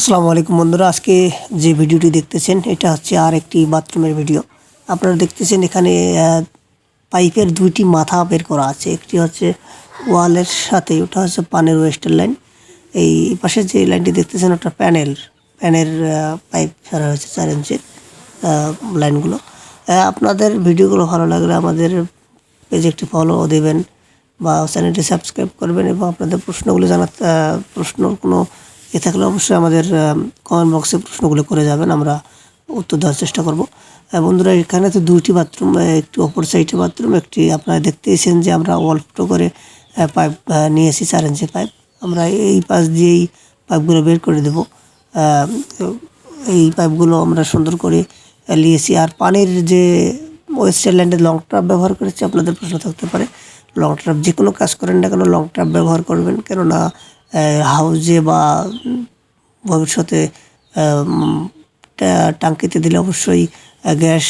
আসসালামু আলাইকুম বন্ধুরা আজকে যে ভিডিওটি দেখতেছেন এটা হচ্ছে আর একটি বাথরুমের ভিডিও। আপনারা দেখতেছেন এখানে পাইপের দুইটি মাথা বের করা আছে একটি হচ্ছে ওয়ালের সাথে ওটা হচ্ছে পানের ওয়েস্টার লাইন। এই পাশে যে লাইনটি দেখতেছেন ওটা প্যানেল প্যানের পাইপ ছাড়া হয়েছে চার ইঞ্চির লাইনগুলো। আপনাদের ভিডিওগুলো ভালো লাগলে আমাদের পেজে একটি ফলো দেবেন বা চ্যানেলটি সাবস্ক্রাইব করবেন এবং আপনাদের প্রশ্নগুলো জানাতে আহ, প্রশ্নর কোনো এ থাকলে অবশ্যই আমাদের কমেন্ট বক্সে প্রশ্নগুলো করে যাবেন, আমরা উত্তর দেওয়ার চেষ্টা করব। বন্ধুরা, এখানে তো দুইটি বাথরুম একটি অপর সাইডে বাথরুম একটি আপনারা দেখতেইছেন যে আমরা ফুটো করে পাইপ নিয়েছি চার ইঞ্চি পাইপ আমরা এই পাশ দিয়েই পাইপগুলো বের করে দেবো। এই পাইপগুলো আমরা সুন্দর করে নিয়েছি। আর পানির যে ওয়েস্টারল্যান্ডে লং ট্রাপ ব্যবহার করেছি, আপনাদের প্রশ্ন থাকতে পারে। লং ট্রাপ যে কোনো কাজ করেন না কেন লং ট্রাপ ব্যবহার করবেন। কেননা হাউজে বা ভবিষ্যতে টাঙ্কিতে দিলে অবশ্যই গ্যাস